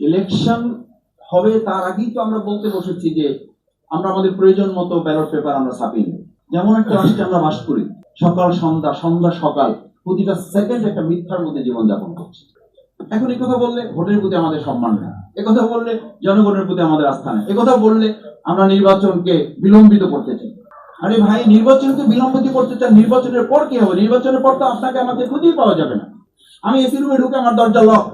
Election হবে, তার আগেই তো আমরা বলতে বসেছি যে আমরা আমাদের প্রয়োজন মতো ব্যালট পেপার আমরা ছাপিয়ে যেমন একটা রাষ্ট্রে আমরা বাস করি। সকাল, সন্ধ্যা সন্ধ্যা, সকাল, প্রতিটা সেকেন্ড একটা মিথ্যার মধ্যে জীবনযাপন করছি। এখন এই কথা বললে ভোটের প্রতি আমাদের সম্মান নেই। কথা বললে জনগণের প্রতি আমাদের আস্থা নেই। কথা বললে আমরা নির্বাচনকে বিলম্বিত করতে চাই। আরে ভাই, নির্বাচনকে বিলম্বিত করতে চান, নির্বাচনের পর কি হবে? নির্বাচনের পর তো আপনাকে আমাকে খুঁজেই পাওয়া যাবে না। আমি এসি রুমে ঢুকে আমার দরজা লক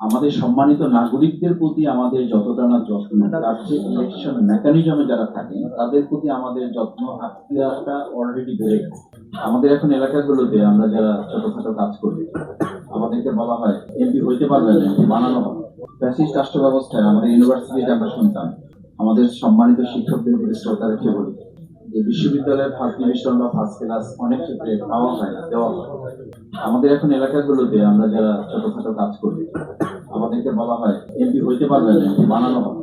আমাদের সম্মানিত নাগরিকদের প্রতি আমাদের যতটা না যত্ন তার চেয়ে ইলেকশন মেকানিজমে যারা থাকেন তাদের প্রতি আমাদের যত্ন আত্মীয়তা অলরেডি বেড়ে গেছে। আমাদের এখন এলাকাগুলোতে আমরা যারা ছোটখাটো কাজ করি আমাদেরকে বলা হয় এমপি হইতে পারবে না বানানো হবে। ফ্যাসিস্ট রাষ্ট্র ব্যবস্থায় আমাদের ইউনিভার্সিটিতে আমরা শুনতাম আমাদের সম্মানিত শিক্ষকদের প্রতি শ্রদ্ধা রেখে বলি যে বিশ্ববিদ্যালয়ের ফার্স্ট ডিভিশন বা ফার্স্ট ক্লাস অনেক ক্ষেত্রে পাওয়া হয় না, দেওয়া হয় আমাদের এখন এলাকাগুলোতে আমরা যারা ছোটখাটো কাজ করি, আমাদেরকে বলা হয় এমপি হইতে পারবে না এমপি বানানো হবে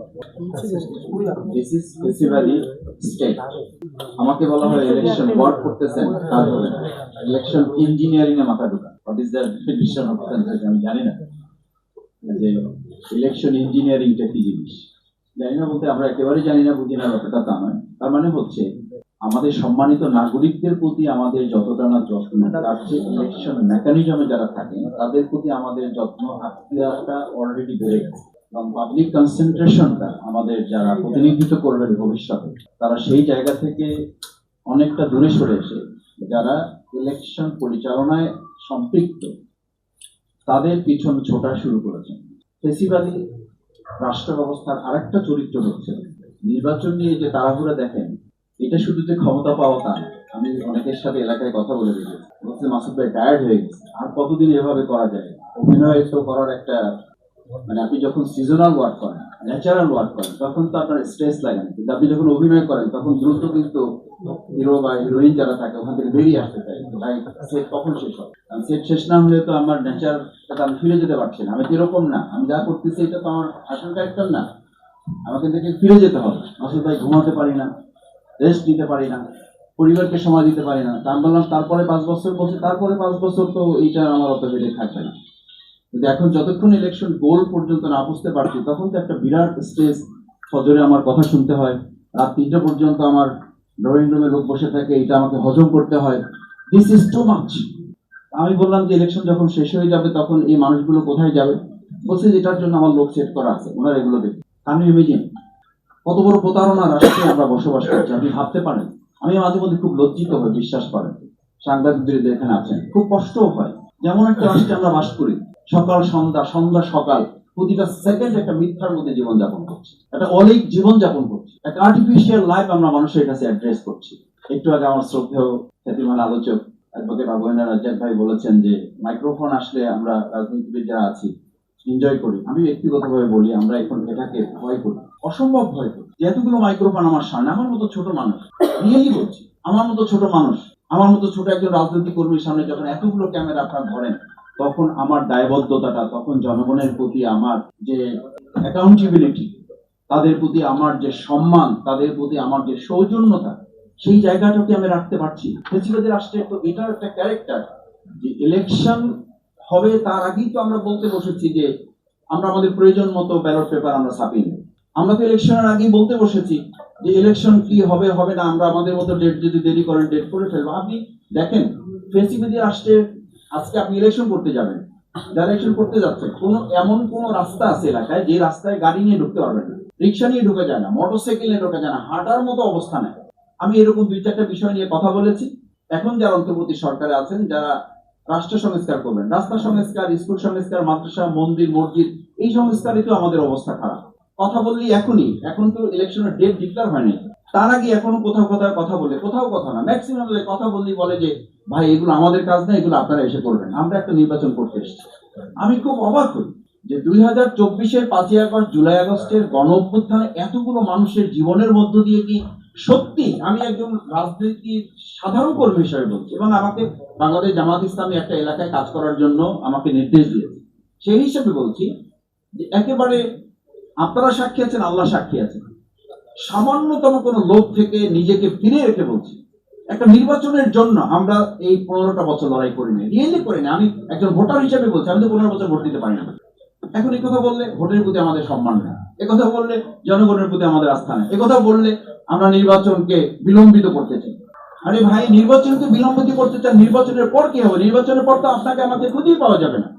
আমাকে বলা হয় ইলেকশন ওয়ার্ক করতেছেন, কাজ হবে না। ইলেকশন ইঞ্জিনিয়ারিং এ মাথা ঢোকা what is the definition of আমি জানি না। যে ইলেকশন ইঞ্জিনিয়ারিংটা কি জিনিস? জানি না বলতে আমরা একেবারেই জানি না বুঝি না ব্যাপারটা তা নয়। তার মানে হচ্ছে আমাদের সম্মানিত নাগরিকদের প্রতি আমাদের যতটা না যত্ন চেয়ে ইলেকশন মেকানিজমে যারা থাকেন তাদের প্রতি আমাদের যত্ন আত্মীয়তা অলরেডি বেড়ে গেছে এবং পাবলিক কনসেন্ট্রেশনটা আমাদের যারা প্রতিনিধিত্ব করবেন ভবিষ্যতে তারা সেই জায়গা থেকে অনেকটা দূরে সরে এসে যারা ইলেকশন পরিচালনায় সম্পৃক্ত তাদের পিছন ছোটা শুরু করেছেন। ফেসিবাদী রাষ্ট্র ব্যবস্থার আরেকটা চরিত্র হচ্ছে নির্বাচন নিয়ে যে তাড়াহুড়া দেখেন, এটা শুধু যে ক্ষমতা পাওয়া তা। আমি অনেকের সাথে এলাকায় কথা বলে দিয়েছি বলছে, মাসুদ ভাই টায়ার্ড হয়ে গেছে। আর কতদিন এভাবে করা যায়? অভিনয় তো করার একটা মানে আপনি যখন সিজনাল ওয়ার্ক করেন ন্যাচারাল ওয়ার্ক করেন, তখন তো আপনার স্ট্রেস লাগে না। কিন্তু আপনি যখন অভিনয় করেন, তখন দ্রুত কিন্তু হিরো বা হিরোইন যারা থাকে, ওখান থেকে বেরিয়ে আসতে ভাই সেট কখন শেষ হবে? সেট শেষ না হলে তো আমার নেচারটাকে আমি ফিরে যেতে পারছি না। আমি তো এরকম না। আমি যা করতেছি এটা তো আমার আসল ক্যারেক্টার না। আমাকে দেখে ফিরে যেতে হবে। আসল ভাই ঘুমাতে পারি না রেস্ট নিতে পারি না, পরিবারকে সময় দিতে পারি না। তা বললাম, তারপরে পাঁচ বছর বলছে, তারপরে পাঁচ বছর তো এইটা আমার অত বেড়ে থাকবে না। কিন্তু এখন যতক্ষণ ইলেকশন গোল পর্যন্ত না বুঝতে পারছি, তখন তো একটা বিরাট স্টেজ ফজরে আমার কথা শুনতে হয়। রাত তিনটা পর্যন্ত আমার ড্রয়িং রুমে লোক বসে থাকে এটা আমাকে হজম করতে হয়। দিস ইজ টু মাচ আমি বললাম যে ইলেকশন যখন শেষ হয়ে যাবে তখন এই মানুষগুলো কোথায় যাবে? বলছে যে এটার জন্য আমার লোক সেট করা আছে, ওনারা এগুলো দেখবে। আমি ইমেজিন কত বড় প্রতারণা রাষ্ট্রে আমরা বসবাস করছি, আপনি ভাবতে পারেন। আমি মাঝে মধ্যে খুব লজ্জিত হই, বিশ্বাস করেন। সাংবাদিকদের এখানে আছেন, খুব কষ্টও হয়। যেমন একটা রাষ্ট্রে আমরা বাস করি, সকাল, সন্ধ্যা সন্ধ্যা, সকাল, প্রতিটা সেকেন্ড একটা মিথ্যার মধ্যে জীবনযাপন করছি। একটা অলিক জীবনযাপন করছি। একটা আর্টিফিশিয়াল লাইফ আমরা মানুষের কাছে অ্যাড্রেস করছি। একটু আগে আমার শ্রদ্ধেয় খ্যাতিমান আলোচক অ্যাডভোকেট আবুয়েনা রাজ্জাক ভাই বলেছেন যে মাইক্রোফোন আসলে আমরা রাজনীতিবিদ যারা আছি এনজয় করি। আমি ব্যক্তিগতভাবে বলি, আমরা এখন এটাকে ভয় করি। অসম্ভব ভয় করি। এতগুলো মাইক্রোফোন আমার সামনে, আমার মতো ছোট মানুষ রিয়েলি বলছি, আমার মতো ছোট মানুষ, আমার মতো ছোট একজন রাজনৈতিক কর্মীর সামনে যখন এতগুলো ক্যামেরা আপনার ধরেন, তখন আমার দায়বদ্ধতাটা, তখন জনগণের প্রতি আমার যে অ্যাকাউন্টেবিলিটি তাদের প্রতি আমার যে সম্মান, তাদের প্রতি আমার যে সৌজন্যতা সেই জায়গাটাকে আমি রাখতে পারছি ফেসিবাদী রাষ্ট্রে তো এটার একটা ক্যারেক্টার যে ইলেকশন হবে তার আগেই তো আমরা বলতে বসেছি যে আমরা আমাদের প্রয়োজন মতো ব্যালট পেপার আমরা ছাপিয়ে আমরা তো ইলেকশনের আগেই বলতে বসেছি যে ইলেকশন কি হবে হবে না, আমরা আমাদের মতো ডেট যদি দেরি করেন ডেট করে ফেলব। আপনি দেখেন, ফেসিবাদী রাষ্ট্রে আজকে আপনি ইলেকশন করতে যাবেন। যারা ইলেকশন করতে যাচ্ছেন কোনো, এমন কোনো রাস্তা আছে এলাকায় যে রাস্তায় গাড়ি নিয়ে ঢুকতে পারবেন না। রিক্সা নিয়ে ঢুকে যায় না মোটরসাইকেল নিয়ে ঢোকা যায় না, হাঁটার মতো অবস্থা নেই। আমি এরকম দুই চারটা বিষয় নিয়ে কথা বলেছি। এখন যারা অন্তর্বর্তী সরকারে আছেন, যারা রাষ্ট্র সংস্কার করবেন, রাস্তা সংস্কার, স্কুল সংস্কার, মাদ্রাসা, মন্দির, মসজিদ, এই সংস্কারে তো আমাদের অবস্থা খারাপ। কথা বললি এখনই, এখন তো ইলেকশনের ডেট ডিক্লার হয়নি। তার আগে এখনও কোথাও কোথাও কথা বলে কোথাও কথা না ম্যাক্সিমাম কথা বললেই বলে যে, ভাই, এগুলো আমাদের কাজ না, এগুলো আপনারা এসে করবেন। আমরা একটা নির্বাচন করতে এসেছি। আমি খুব অবাক হই যে দুই হাজার চব্বিশের পাঁচই আগস্ট, জুলাই আগস্টের গণ অভ্যুত্থানে এতগুলো মানুষের জীবনের মধ্য দিয়ে কি সত্যি, আমি একজন রাজনীতির সাধারণ কর্মী হিসেবে বলছি এবং আমাকে বাংলাদেশ জামাত ইসলামী একটা এলাকায় কাজ করার জন্য আমাকে নির্দেশ দিয়েছে। সেই হিসেবে বলছি যে একেবারে আপনারা সাক্ষী আছেন, আল্লাহ সাক্ষী আছেন। সামান্যতম কোনো লোক থেকে নিজেকে ফিরে রেখে বলছি, একটা নির্বাচনের জন্য আমরা এই পনেরোটা বছর লড়াই করিনি রিয়েলি করিনি আমি একজন ভোটার হিসেবে বলছি, আমি তো পনেরো বছর ভোট দিতে পারি না। এখন এই কথা বললে ভোটের প্রতি আমাদের সম্মান নেই একথা বললে জনগণের প্রতি আমাদের আস্থা নেই একথা বললে আমরা নির্বাচনকে বিলম্বিত করতে চাই। আরে ভাই, নির্বাচনকে বিলম্বিত করতে চান, নির্বাচনের পর কি হবে? নির্বাচনের পর তো আপনাকে আমাকে খুঁজেই পাওয়া যাবে না।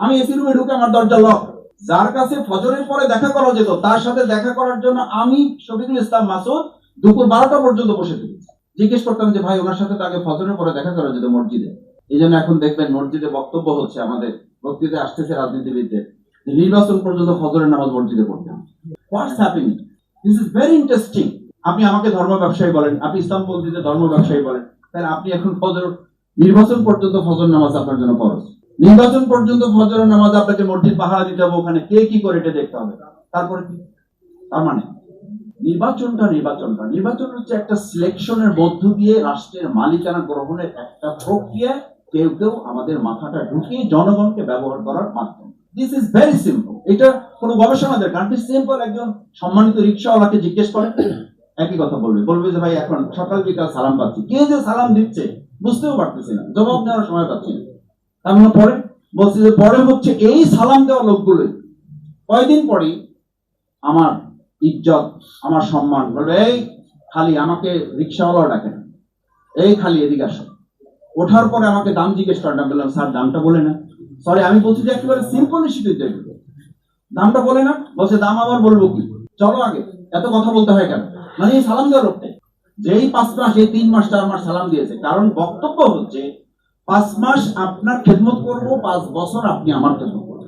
আমি এসি রুমে ঢুকে আমার দরজা লক যার কাছে ফজরের পরে দেখা করা যেত, তার সাথে দেখা করার জন্য আমি শফিকুল ইসলাম মাসুদ দুপুর বারোটা পর্যন্ত বসে থেকেছি জিজ্ঞেস করতাম যে, ভাই, ওনার সাথে তাকে ফজরের পরে দেখা করা যেত মসজিদে? এই জন্য এখন দেখবেন মসজিদে বক্তব্য হচ্ছে আমাদের। বক্তৃতা আসতেছে রাজনীতিবিদদের। নির্বাচন পর্যন্ত ফজরের নামাজ মসজিদে পড়তে what's happening this is very interesting আপনি আমাকে ধর্ম ব্যবসায়ী বলেন, আপনি ইসলাম পদ্ধতিতে ধর্ম ব্যবসায়ী বলেন, তাহলে আপনি এখন ফজর নির্বাচন পর্যন্ত ফজর নামাজ আপনার জন্য খরচ নির্বাচন পর্যন্ত ফজরের নামাজ আপনাকে মসজিদ পাহারা দিতে হবে, ওখানে কে কি করে এটা দেখতে হবে। তারপরে কি? তার মানে নির্বাচনটা নির্বাচনটা। নির্বাচন হচ্ছে একটা সিলেকশনের মধ্য দিয়ে রাষ্ট্রের মালিকানা গ্রহণের একটা প্রক্রিয়া। কেউ কেউ আমাদের মাথাটা ঢুকিয়ে জনগণকে ব্যবহার করার মাধ্যম। দিস ইজ ভেরি সিম্পল এটা কোনো গবেষণা দরকার সিম্পল একজন সম্মানিত রিক্সাওয়ালাকে জিজ্ঞেস করে, একই কথা বলবে। বলবে যে, ভাই, এখন সকাল বিকাল সালাম পাচ্ছি। কে যে সালাম দিচ্ছে, বুঝতেও পারতেছি না। জবাব দেওয়ার সময় পাচ্ছি না। তার মানে পরে বলছে যে, পরে হচ্ছে এই সালাম দেওয়া লোকগুলোই কয়দিন পরেই আমার ইজ্জত, আমার সম্মান বলবে, এই খালি আমাকে রিক্সাওয়ালাও ডাকে না। এই খালি এদিকে আসো। ওঠার পরে আমাকে দাম জিজ্ঞেস করেন বললাম, স্যার, দামটা বলে না সরি আমি বলছি যে একেবারে সিম্পল ইস্যুতে দামটা বলে না বলছে দাম আবার বলব কি? চলো আগে, এত কথা বলতে হয় কেন? মানে এই সালাম দেওয়ার লোকটাই যেই পাঁচ মাস, এই তিন মাস, চার মাস সালাম দিয়েছে, কারণ বক্তব্য হচ্ছে, পাঁচ মাস আপনার খেদমত করব, পাঁচ বছর আপনি আমার খেদমত